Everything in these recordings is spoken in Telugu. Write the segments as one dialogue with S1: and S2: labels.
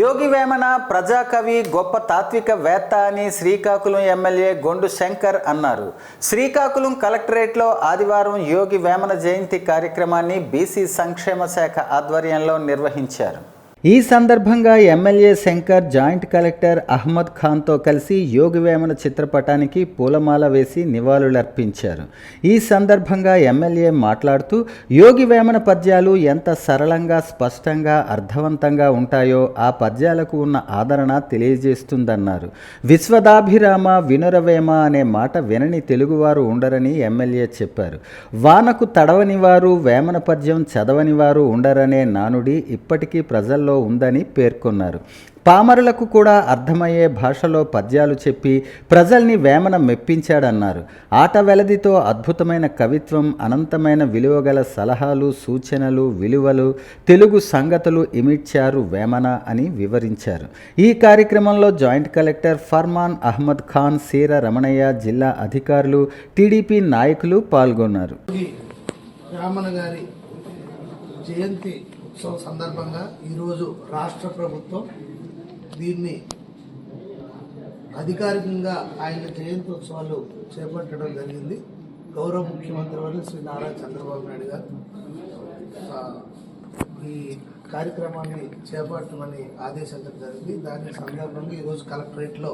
S1: యోగి వేమన ప్రజాకవి గొప్ప తాత్వికవేత్త అని శ్రీకాకుళం ఎమ్మెల్యే గొండు శంకర్ అన్నారు. శ్రీకాకుళం కలెక్టరేట్లో ఆదివారం యోగి వేమన జయంతి కార్యక్రమాన్ని బీసీ సంక్షేమ శాఖ ఆధ్వర్యంలో నిర్వహించారు. ఈ సందర్భంగా MLA Shankar joint collector Ahmed ఖాన్తో కలిసి యోగి వేమన చిత్రపటానికి పూలమాల వేసి నివాళులర్పించారు. ఈ సందర్భంగా ఎమ్మెల్యే మాట్లాడుతూ యోగి వేమన పద్యాలు ఎంత సరళంగా స్పష్టంగా అర్థవంతంగా ఉంటాయో ఆ పద్యాలకు ఉన్న ఆదరణ తెలియజేస్తుందన్నారు. విశ్వదాభిరామ వినురవేమ అనే మాట వినని తెలుగువారు ఉండరని ఎమ్మెల్యే చెప్పారు. వానకు తడవని వారు వేమన పద్యం చదవని వారు ఉండరనే నానుడి ఇప్పటికీ ప్రజల్లో ఉందని పేర్కొన్నారు. పామరులకు కూడా అర్థమయ్యే భాషలో పద్యాలు చెప్పి ప్రజల్ని వేమన మెప్పించాడన్నారు. ఆట వెలదితో అద్భుతమైన కవిత్వం అనంతమైన విలువగల సలహాలు సూచనలు విలువలు తెలుగు సంగతులు ఇమిడ్చారు వేమన అని వివరించారు. ఈ కార్యక్రమంలో జాయింట్ కలెక్టర్ ఫర్మాన్ అహ్మద్ ఖాన్ సీర రమణయ్య జిల్లా అధికారులు టీడీపీ నాయకులు పాల్గొన్నారు.
S2: జయంతి ఉత్సవం సందర్భంగా ఈరోజు రాష్ట్ర ప్రభుత్వం దీన్ని అధికారికంగా ఆయన జయంతి ఉత్సవాలు చేపట్టడం జరిగింది. గౌరవ ముఖ్యమంత్రి వారు శ్రీ నారా చంద్రబాబు నాయుడు గారు. ఈ కార్యక్రమాన్ని చేపట్టమని ఆదేశించడం జరిగింది. దాని సందర్భంగా ఈరోజు కలెక్టరేట్లో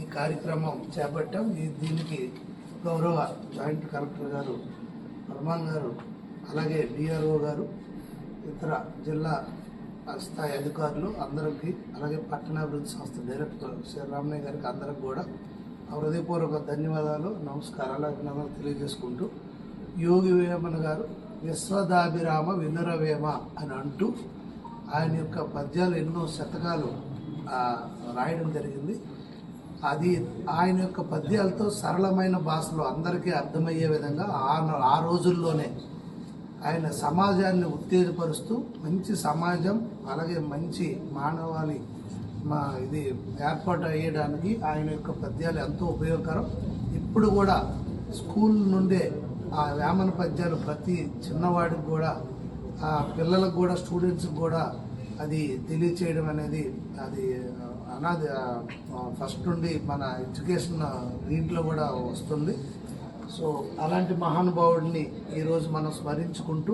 S2: ఈ కార్యక్రమం చేపట్టాం. ఈ దీనికి గౌరవ జాయింట్ కలెక్టర్ గారు హర్మాన్ గారు అలాగే డిఆర్ఓ గారు ఇతర జిల్లా స్థాయి అధికారులు అందరికీ అలాగే పట్టణాభివృద్ధి సంస్థ డైరెక్టర్ శ్రీ రామయ్య గారికి అందరికి కూడా హృదయపూర్వక ధన్యవాదాలు నమస్కారాలు అభినందనలు తెలియజేసుకుంటూ యోగి వేమన గారు విశ్వదాభిరామ వినురవేమ అని అంటూ ఆయన యొక్క పద్యాలు ఎన్నో శతకాలు రాయడం జరిగింది. అది ఆయన యొక్క పద్యాలతో సరళమైన భాషలో అందరికీ అర్థమయ్యే విధంగా ఆ ఆ రోజుల్లోనే ఆయన సమాజాన్ని ఉత్తేజపరుస్తూ మంచి సమాజం అలాగే మంచి మానవాళి మా ఇది ఏర్పాటు అయ్యడానికి ఆయన యొక్క పద్యాలు ఎంతో ఉపయోగకరం. ఇప్పుడు కూడా స్కూల్ నుండే ఆ వేమన పద్యాలు ప్రతి చిన్నవాడికి కూడా ఆ పిల్లలకు కూడా స్టూడెంట్స్కి కూడా అది తెలియచేయడం అనేది అది అనాది ఫస్ట్ నుండి మన ఎడ్యుకేషన్ దీంట్లో కూడా వస్తుంది. సో అలాంటి మహానుభావుడిని ఈరోజు మనం స్మరించుకుంటూ